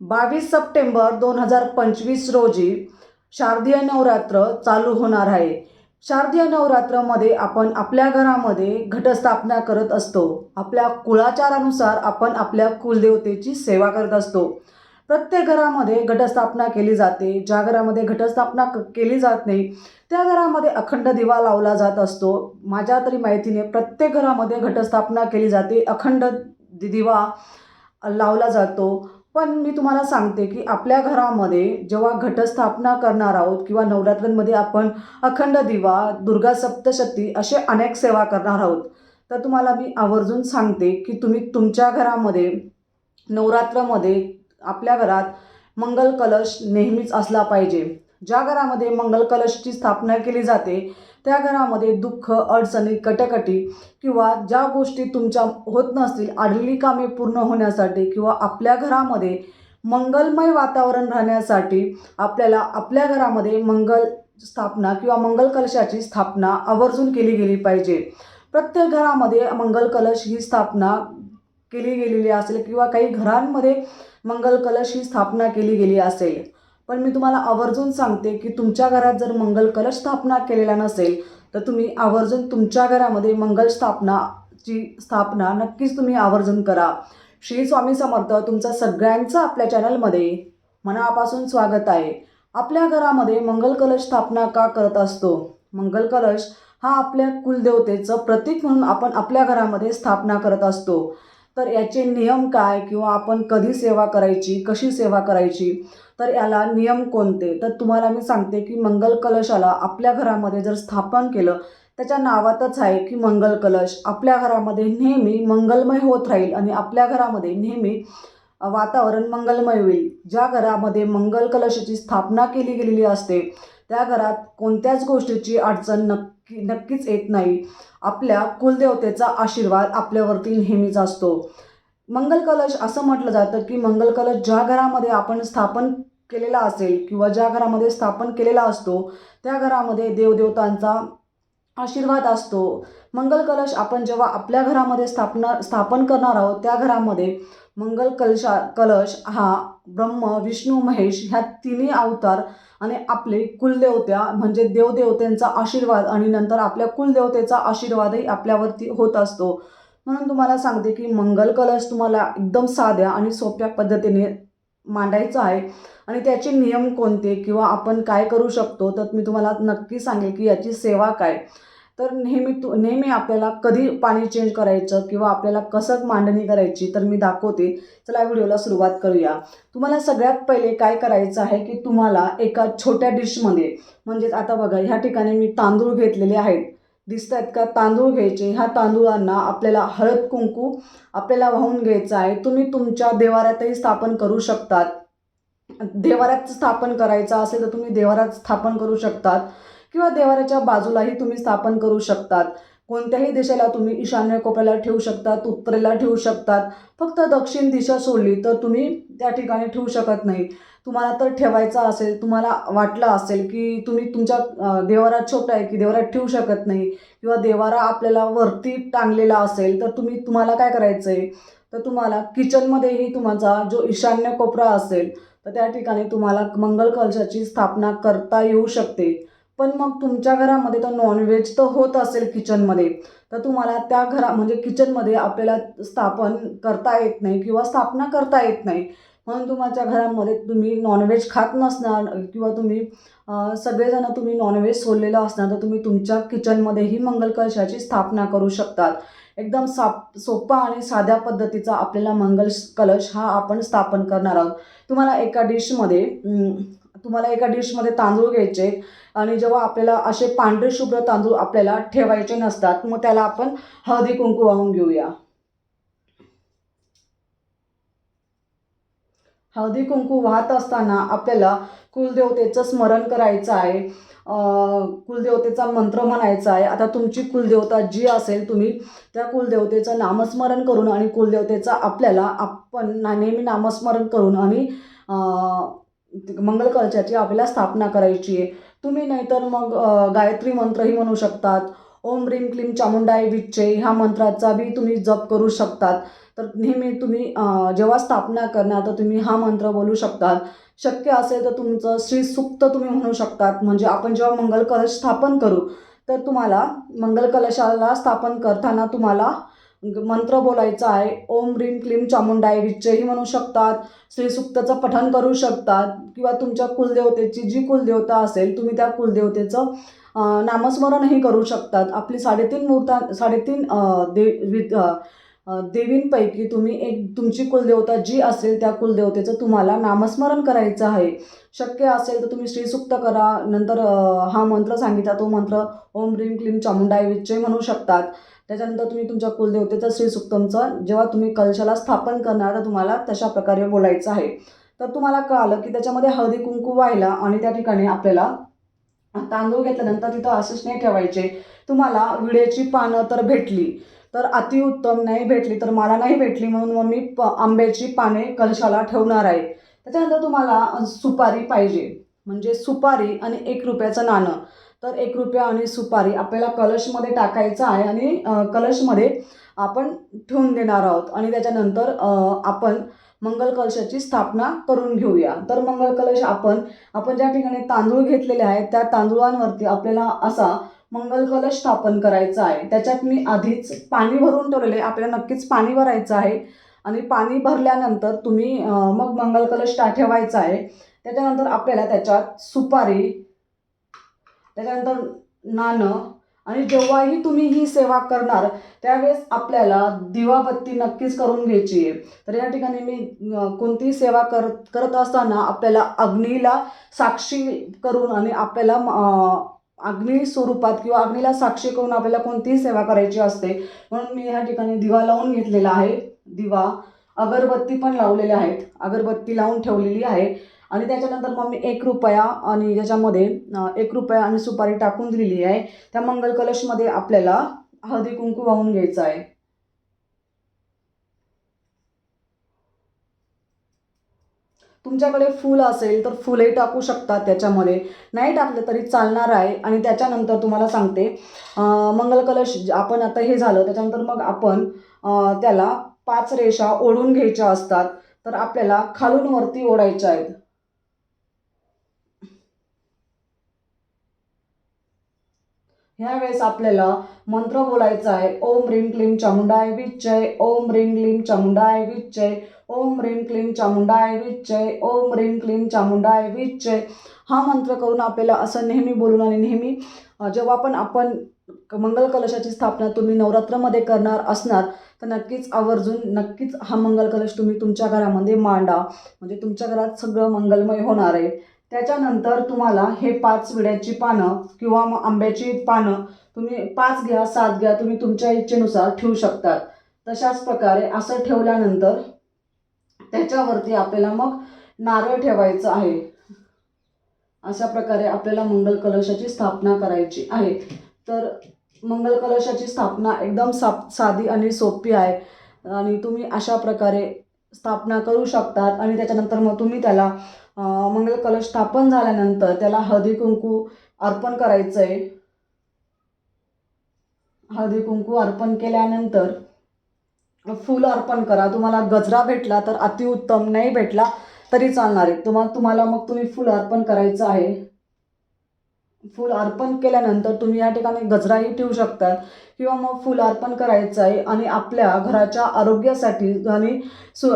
बावीस सप्टेंबर दोन हजार पंचवीस रोजी शारदीय नवरात्र चालू होणार आहे. शारदीय नवरात्रामध्ये आपण आपल्या घरामध्ये घटस्थापना करत असतो. आपल्या कुळाचारानुसार आपण आपल्या कुलदेवतेची सेवा करत असतो. प्रत्येक घरामध्ये घटस्थापना केली जाते. ज्या घरामध्ये घटस्थापना क केली जात नाही त्या घरामध्ये अखंड दिवा लावला जात असतो. माझ्या तरी माहितीने प्रत्येक घरामध्ये घटस्थापना केली जाते. अखंड दिवा लावला जातो. पण मी तुम्हाला सांगते की आपल्या घरामध्ये जेव्हा घटस्थापना करणार आहोत किंवा नवरात्रांमध्ये आपण अखंड दिवा दुर्गा सप्तशती असे अनेक सेवा करणार आहोत तर तुम्हाला मी आवर्जून सांगते की तुम्ही तुमच्या घरामध्ये नवरात्रामध्ये आपल्या घरात मंगल कलश नेहमीच असला पाहिजे. ज्या घरामध्ये मंगल कलशची स्थापना केली जाते त्या घरामध्ये दुःख अडचणी कटकटी किंवा ज्या गोष्टी तुमच्या होत नसतील आढळली कामे पूर्ण होण्यासाठी किंवा आपल्या घरामध्ये मंगलमय वातावरण राहण्यासाठी आपल्याला आपल्या घरामध्ये मंगल स्थापना किंवा मंगल कलशाची स्थापना आवर्जून केली गेली पाहिजे. प्रत्येक घरामध्ये मंगल कलश ही स्थापना केली गेलेली असेल किंवा काही घरांमध्ये मंगल कलश ही स्थापना केली गेली असेल. पण मी तुम्हाला आवर्जून सांगते की तुमच्या घरात जर मंगल कलश स्थापना केलेला नसेल तर तुम्ही आवर्जून तुमच्या घरामध्ये मंगल स्थापनाची स्थापना नक्कीच तुम्ही आवर्जून करा. श्री स्वामी समर्थ तुमचं सगळ्यांचं आपल्या चॅनलमध्ये मनापासून स्वागत आहे. आपल्या घरामध्ये मंगल कलश स्थापना का करत असतो? मंगल कलश हा आपल्या कुलदेवतेचं प्रतीक म्हणून आपण आपल्या घरामध्ये स्थापना करत असतो. तर याचे नियम काय किंवा आपण कधी सेवा करायची कशी सेवा करायची तर याला नियम कोणते? तर तुम्हाला मी सांगते की मंगल कलशाला आपल्या घरामध्ये जर स्थापन केलं त्याच्या नावातच आहे की मंगल कलश. आपल्या घरामध्ये नेहमी मंगलमय होत राहील आणि आपल्या घरामध्ये नेहमी वातावरण मंगलमय होईल. ज्या घरामध्ये मंगल कलशाची स्थापना केली गेलेली असते त्या घरात कोणत्याच गोष्टीची अडचण नक्की नक्कीच येत नाही. आपल्या कुलदेवतेचा आशीर्वाद आपल्यावरती नेहमीच असतो. मंगल कलश असं म्हटलं जातं की मंगल कलश ज्या घरामध्ये आपण स्थापन केलेला असेल किंवा ज्या घरामध्ये स्थापन केलेला असतो त्या घरामध्ये देवदेवतांचा आशीर्वाद असतो. मंगल कलश आपण जेव्हा आपल्या घरामध्ये स्थापना स्थापन करणार आहोत त्या घरामध्ये मंगल कलशा कलश हा ब्रह्म विष्णू महेश ह्या तिन्ही अवतार आणि आपले कुलदेवत्या म्हणजे देवदेवतेंचा आशीर्वाद आणि नंतर आपल्या कुलदेवतेचा आशीर्वादही आपल्यावरती होत असतो. म्हणून तुम्हाला सांगते की मंगल कलश तुम्हाला एकदम साध्या आणि सोप्या पद्धतीने मांडायचं आहे. आणि त्याचे नियम कोणते किंवा आपण काय करू शकतो तर मी तुम्हाला नक्की सांगेल की याची सेवा काय. तर नेहमी तू नेहमी आपल्याला कधी पाणी चेंज करायचं किंवा आपल्याला कसं मांडणी करायची तर मी दाखवते. चला व्हिडिओला सुरुवात करूया. तुम्हाला सगळ्यात पहिले काय करायचं आहे की तुम्हाला एका छोट्या डिशमध्ये म्हणजेच आता बघा ह्या ठिकाणी मी तांदूळ घेतलेले आहेत. दिसत आहेत का? तांदूळ घ्यायचे. ह्या तांदूळांना आपल्याला हळद कुंकू आपल्याला वाहून घ्यायचं आहे. तुम्ही तुमच्या देवाऱ्यातही स्थापन करू शकतात. देवाऱ्यात स्थापन करायचं असेल तर तुम्ही देवाऱ्यात स्थापन करू शकतात. किंवा देवाऱ्याच्या बाजूलाही तुम्ही स्थापन करू शकतात. कोणत्याही दिशेला तुम्ही ईशान्य कोपऱ्याला ठेवू शकतात उत्तरेला ठेवू शकतात. फक्त दक्षिण दिशा सोडली तर तुम्ही त्या ठिकाणी ठेवू शकत नाही. तुम्हाला तर ठेवायचा असेल तुम्हाला वाटलं असेल की तुम्ही तुमच्या देवारा छोटा आहे की देवारात ठेवू शकत नाही किंवा देवारा आपल्याला वरती टांगलेला असेल तर तुम्ही तुम्हाला काय करायचं आहे तर तुम्हाला किचनमध्येही तुमचा जो ईशान्य कोपरा असेल तर त्या ठिकाणी तुम्हाला मंगल कलशाची स्थापना करता येऊ शकते. पण मग तुमच्या घरामध्ये तर नॉनव्हेज तर होत असेल किचनमध्ये तर तुम्हाला त्या घरा म्हणजे किचनमध्ये आपल्याला स्थापन करता येत नाही किंवा स्थापना करता येत नाही. म्हणून तुमच्या घरामध्ये तुम्ही नॉनव्हेज खात नसणार किंवा तुम्ही सगळेजणं सगळेजण तुम्ही नॉनव्हेज सोडलेलं असणार तर तुम्ही तुमच्या किचनमध्येही मंगल कलशाची स्थापना करू शकतात. एकदम साप सोपा आणि साध्या पद्धतीचा आपल्याला मंगल कलश हा आपण स्थापन करणार आहोत. तुम्हाला एका डिशमध्ये तुम्हाला एका डिशमध्ये तांदूळ घ्यायचे आणि जेव्हा आपल्याला असे पांढरे शुभ्र तांदूळ आपल्याला ठेवायचे नसतात मग त्याला आपण हळदी कुंकू वाहून घेऊया. हळदी कुंकू वाहत असताना आपल्याला कुलदेवतेचं स्मरण करायचं आहे कुलदेवतेचा मंत्र म्हणायचा आहे. आता तुमची कुलदेवता जी असेल तुम्ही त्या कुलदेवतेचं नामस्मरण करून आणि कुलदेवतेचं आपल्याला आपण नेहमी नामस्मरण करून आणि मंगल कलशाची आपल्याला स्थापना करायची. आहे तुम्ही नाहीतर मग गायत्री मंत्रही म्हणू शकतात. ओम ह्रीम क्लीम चामुंडाय विच्चे ह्या मंत्राचा बी तुम्ही जप करू शकतात. तर नेहमी तुम्ही जेव्हा स्थापना करणार तर तुम्ही हा मंत्र बोलू शकतात. शक्य असेल तर तुमचं श्री सुक्त तुम्ही म्हणू शकतात. म्हणजे आपण जेव्हा मंगल कलश स्थापन करू तर तुम्हाला मंगल कलशाला स्थापन करताना तुम्हाला मंत्र बोलायचा आहे. ओम ह्रीम क्लीम चामुंडाय विच्चही म्हणू शकतात. श्रीसुक्ताचं पठण करू शकतात. किंवा तुमच्या कुलदेवतेची जी कुलदेवता असेल तुम्ही त्या कुलदेवतेचं नामस्मरणही करू शकतात. आपली साडेतीन मूर्ता साडेतीन दे वि- देवींपैकी तुम्ही एक तुमची कुलदेवता जी असेल त्या कुलदेवतेचं तुम्हाला नामस्मरण करायचं आहे. शक्य असेल तर तुम्ही श्रीसुक्त करा. नंतर हा मंत्र सांगितला. तो मंत्र ओम ह्रीम क्लीम चामुंडाय विच्चय म्हणू शकतात. त्याच्यानंतर तुम्ही तुमच्या कुलदेवतेचं श्रीसुक्तमचं जेव्हा तुम्ही कलशाला स्थापन करणार तर तुम्हाला तशा प्रकारे बोलायचं आहे. तर तुम्हाला कळालं की त्याच्यामध्ये हळदी कुंकू व्हायला आणि त्या ठिकाणी आपल्याला तांदूळ घेतल्यानंतर तिथं असेच नाही ठेवायचे. तुम्हाला विड्याची पानं तर भेटली तर अतिउत्तम नाही भेटली तर मला नाही भेटली म्हणून मग मी प आंब्याची पाने कलशाला ठेवणार आहे. त्याच्यानंतर तुम्हाला सुपारी पाहिजे म्हणजे सुपारी आणि एक रुपयाचं नाणं. तर एक रुपया आणि सुपारी आपल्याला कलशमध्ये टाकायचं आहे आणि कलशमध्ये आपण ठेवून देणार आहोत. आणि त्याच्यानंतर आपण मंगल कलशाची स्थापना करून घेऊया. तर मंगल कलश आपण आपण ज्या ठिकाणी तांदूळ घेतलेले आहेत त्या तांदूळांवरती आपल्याला असा मंगल कलश स्थापन करायचा आहे. त्याच्यात मी आधीच पाणी भरून ठेवलेले आपल्याला नक्कीच पाणी भरायचं आहे. आणि पाणी भरल्यानंतर तुम्ही मग मंगल कलश टा ठेवायचा आहे. त्याच्यानंतर आपल्याला त्याच्यात सुपारी त्याच्यानंतर नाणं आणि जेव्हाही तुम्ही ही सेवा करणार त्यावेळेस आपल्याला दिवाबत्ती नक्कीच करून घ्यायची आहे. तर या ठिकाणी मी कोणतीही सेवा करत करत असताना आपल्याला अग्नीला साक्षी करून आणि आपल्याला अग्नी स्वरूपात किंवा अग्नीला साक्षी करून आपल्याला कोणतीही सेवा करायची असते म्हणून मी ह्या ठिकाणी दिवा लावून घेतलेला आहे. दिवा अगरबत्ती पण लावलेल्या आहेत. अगरबत्ती लावून ठेवलेली आहे. आणि त्याच्यानंतर मग मी एक रुपया आणि त्याच्यामध्ये एक रुपया आणि सुपारी टाकून दिलेली आहे. त्या मंगल कलशमध्ये आपल्याला हळदी कुंकू वाहून घ्यायचं आहे. तुमच्याकडे फूल असेल तर फुलही टाकू शकतात त्याच्यामध्ये. नाही टाकलं तरी चालणार आहे. आणि त्याच्यानंतर तुम्हाला सांगते मंगल कलश आपण आता हे झालं त्याच्यानंतर मग आपण त्याला पाच रेषा ओढून घ्यायच्या असतात. तर आपल्याला खालून वरती ओढायच्या आहेत. ह्यावेळेस आपल्याला मंत्र बोलायचा आहे ओम ह्रीम क्लीम चामुंडाय विच्चय ओम ह्रीम क्लीम चामुंडाय विच्चय ओम ह्रीम क्लीम चामुंडाय विच्चय ओम ह्रीम क्लीम चामुंडाय विच्चय. हा मंत्र करून आपल्याला असं नेहमी बोलून आणि नेहमी जेव्हा पण आपण मंगल कलशाची स्थापना तुम्ही नवरात्रामध्ये करणार असणार तर नक्कीच आवर्जून नक्कीच हा मंगल कलश तुम्ही तुमच्या घरामध्ये मांडा. म्हणजे तुमच्या घरात सगळं मंगलमय होणार आहे. त्याच्यानंतर तुम्हाला हे पाच विड्याची पानं किंवा आंब्याची पानं तुम्ही पाच घ्या सात घ्या तुम्ही तुमच्या इच्छेनुसार ठेवू शकतात. तशाच प्रकारे असं ठेवल्यानंतर त्याच्यावरती आपल्याला मग नारळ ठेवायचं आहे. अशा प्रकारे आपल्याला मंगल कलशाची स्थापना करायची आहे. तर मंगल कलशाची स्थापना एकदम सा साधी आणि सोपी आहे. आणि तुम्ही अशा प्रकारे स्थापना करू शकतात आणि त्याच्यानंतर मग तुम्ही त्याला मंगल कलश स्थापन झाल्यानंतर त्याला हळदी कुंकू अर्पण करायचं आहे हळदी कुंकू अर्पण केल्यानंतर फूल अर्पण करा. तुम्हाला गजरा भेटला तर अतिउत्तम नाही भेटला तरी चालणार आहे. तुम्हाला तुम्हाला मग तुम्ही फूल अर्पण करायचं आहे. फूल अर्पण केल्यानंतर तुम्ही या ठिकाणी गजराही ठेवू शकतात किंवा मग फूल अर्पण करायचं आहे आणि आपल्या घराच्या आरोग्यासाठी आणि सु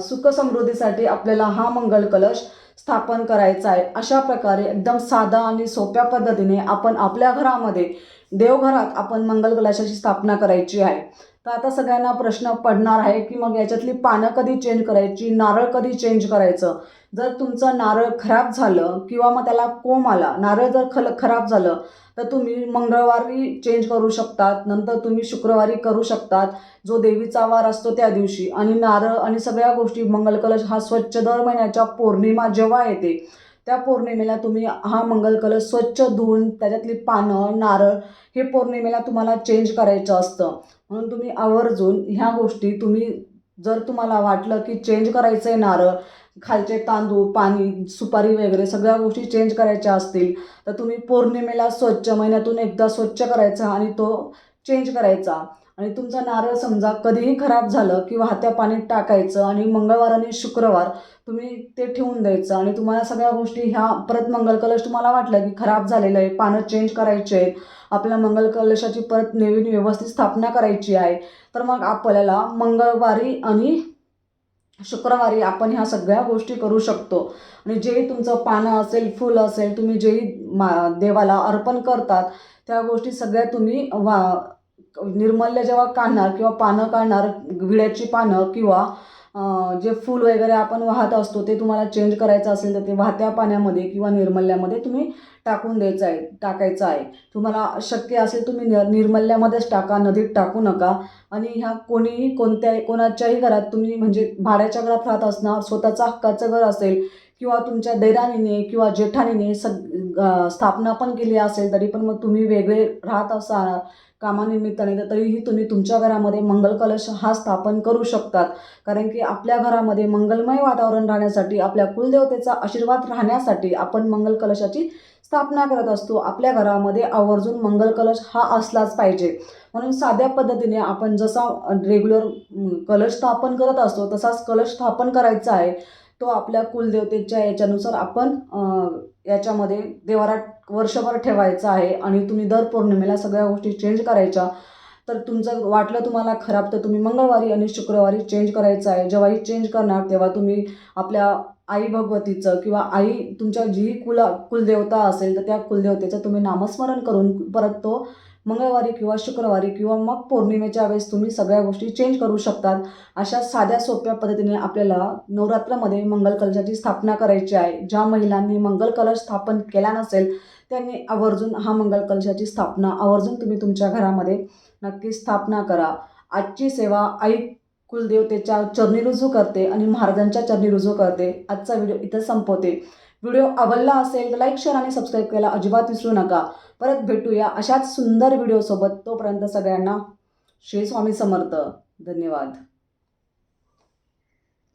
सुखसमृद्धीसाठी आपल्याला हा मंगल कलश स्थापन करायचा आहे. अशा प्रकारे एकदम साधा आणि सोप्या पद्धतीने आपण आपल्या घरामध्ये देवघरात आपण मंगल कलशाची स्थापना करायची आहे. तर आता सगळ्यांना प्रश्न पडणार आहे की मग याच्यातली पानं कधी चेंज करायची नारळ कधी चेंज करायचं? जर तुमचं नारळ खराब झालं किंवा मग त्याला कोंब आला नारळ जर खल खराब झालं तर तुम्ही मंगळवारी चेंज करू शकतात नंतर तुम्ही शुक्रवारी करू शकतात. जो देवीचा वार असतो त्या दिवशी. आणि नारळ आणि सगळ्या गोष्टी मंगलकलश हा स्वच्छ दर महिन्याच्या पौर्णिमा जेव्हा येते त्या पौर्णिमेला तुम्ही हा मंगल कलश स्वच्छ धुवून त्याच्यातली पानं नारळ हे पौर्णिमेला तुम्हाला चेंज करायचं असतं. म्हणून तुम्ही आवर्जून ह्या गोष्टी तुम्ही जर तुम्हाला वाटलं की चेंज करायचं आहे नारळ खालचे तांदूळ पाणी सुपारी वगैरे सगळ्या गोष्टी चेंज करायच्या असतील तर तुम्ही पौर्णिमेला स्वच्छ महिन्यातून एकदा स्वच्छ करायचा आणि तो चेंज करायचा. आणि तुमचं नारळ समजा कधीही खराब झालं किंवा वाहत्या पाण्यात टाकायचं आणि मंगळवार आणि शुक्रवार तुम्ही ते ठेवून द्यायचं आणि तुम्हाला सगळ्या गोष्टी ह्या परत मंगल कलश तुम्हाला वाटलं की खराब झालेलं आहे पानं चेंज करायचे आहेत आपल्या मंगल कलशाची परत नवीन व्यवस्थित स्थापना करायची आहे तर मग आपल्याला मंगळवारी आणि शुक्रवारी आपण ह्या सगळ्या गोष्टी करू शकतो. आणि जे तुमचं पानं असेल फुल असेल तुम्ही जेही मा देवाला अर्पण करतात त्या गोष्टी सगळ्या तुम्ही वा निर्मल्य जेव्हा काढणार किंवा पानं काढणार विड्याची पानं किंवा जे फूल वगैरे आपण वाहत असतो ते तुम्हाला चेंज करायचं असेल तर ते वाहत्या पाण्यामध्ये किंवा निर्मल्यामध्ये तुम्ही टाकून द्यायचं आहे टाकायचं आहे. तुम्हाला शक्य असेल तुम्ही नि निर्मल्यामध्येच टाका नदीत टाकू नका. आणि ह्या कोणीही कोणत्याही कोणाच्याही घरात तुम्ही म्हणजे भाड्याच्या घरात राहत असणार स्वतःचं हक्काचं घर असेल किंवा तुमच्या दैराणीने किंवा जेठानीने सग स्थापना पण केली असेल तरी पण मग तुम्ही वेगळे राहत असा कामानिमित्ताने तर तरीही तुम्ही तुमच्या घरामध्ये मंगल कलश हा स्थापन करू शकतात. कारण की आपल्या घरामध्ये मंगलमय वातावरण राहण्यासाठी आपल्या कुलदेवतेचा आशीर्वाद राहण्यासाठी आपण मंगल कलशाची स्थापना करत असतो. आपल्या घरामध्ये आवर्जून मंगल कलश हा असलाच पाहिजे. म्हणून साध्या पद्धतीने आपण जसा रेग्युलर कलश स्थापन करत असतो तसाच कलश स्थापन करायचा आहे. तो आपल्या कुलदेवतेच्या याच्यानुसार आपण याच्यामध्ये देवारात वर्षभर ठेवायचा आहे आणि तुम्ही दर पौर्णिमेला सगळ्या गोष्टी चेंज करायच्या तर तुमचं वाटलं तुम्हाला खराब तर तुम्ही मंगळवारी आणि शुक्रवारी चेंज करायचं आहे. जेव्हाही चेंज करणार तेव्हा तुम्ही आपल्या आई भगवतीचं किंवा आई तुमच्या जी कुला कुलदेवता असेल तर त्या कुलदेवतेचं तुम्ही नामस्मरण करून परत तो मंगळवारी किंवा शुक्रवारी किंवा मग पौर्णिमेच्या वेळेस तुम्ही सगळ्या गोष्टी चेंज करू शकतात. अशा साध्या सोप्या पद्धतीने आपल्याला नवरात्रामध्ये मंगल कलशाची स्थापना करायची आहे. ज्या महिलांनी मंगल कलश स्थापन केला नसेल त्यांनी आवर्जून हा मंगल कलशाची स्थापना आवर्जून तुम्ही तुमच्या घरामध्ये नक्की स्थापना करा. आजची सेवा आई कुलदेवतेच्या चरणी रुजू करते आणि महाराजांच्या चरणी रुजू करते. आजचा व्हिडिओ इथं संपवते. व्हिडिओ आवडला असेल तर लाईक शेअर आणि सबस्क्राईब करायला अजिबात विसरू नका. परत भेटूया अशाच सुंदर व्हिडिओसोबत. तोपर्यंत सगळ्यांना श्री स्वामी समर्थ. धन्यवाद.